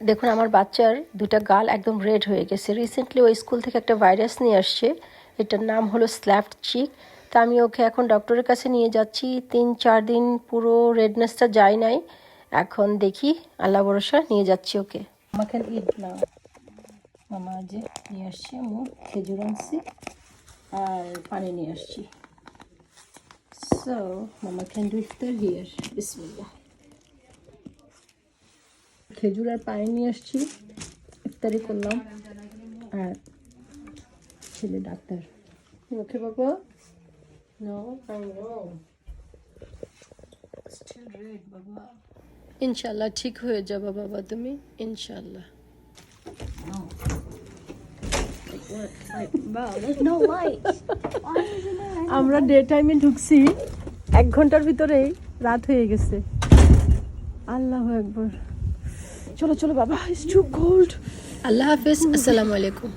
দেখুন, আমার বাচ্চার দুটা গাল একদম রেড হয়ে গেছে। রিসেন্টলি ওই স্কুল থেকে একটা ভাইরাস নিয়ে আসছে। এটার নাম হলো স্ল্যাফট চিক তা আমি ওকে এখন ডক্টরের কাছে নিয়ে যাচ্ছি। তিন, চার দিন পুরো রেডনেসটা যায় নাই। এখন দেখি, আল্লাহ ভরসা, নিয়ে যাচ্ছি ওকে। আমাকে ঈদ না। মামা যে নিয়ে আসছি আমি খেজুর আনছি আর পানি নিয়ে আসছি। সো মামা ক্যান ডু ইফতার হিয়ার বিসমিল্লাহ খেজুর আর পায়ে নিয়ে আসছি। ইফতারি করলাম। আর ছেলে ডাক্তার। ওকে বাবা। ইনশাল্লাহ ঠিক হয়ে যাবে বাবা তুমি। ইনশাল্লাহ? আমরা ডে টাইমে ঢুকছি। এক ঘণ্টার ভিতরেই রাত হয়ে গেছে। আল্লাহ একবার চলো চলো বাবা ইটস টু কোল্ড আল্লাহ হাফেজ আসসালামু আলাইকুম।